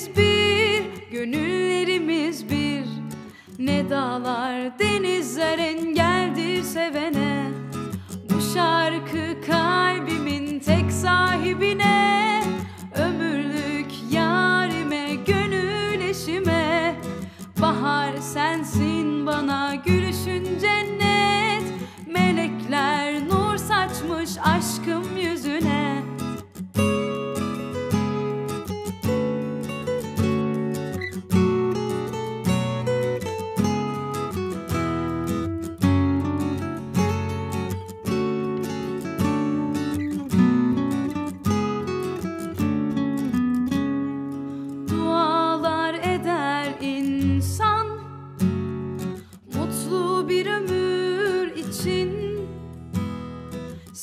Ellerimiz bir, gönüllerimiz bir. Ne dağlar denizler engeldir sevene. Bu şarkı kalbimin tek sahibine. Ömürlük yarime, gönül eşime. Bahar sensin bana gülüşün cennet Melekler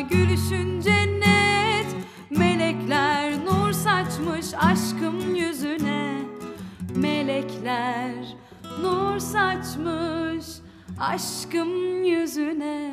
gülüşün cennet Melekler nur saçmış aşkım yüzüne. Melekler nur saçmış aşkım yüzüne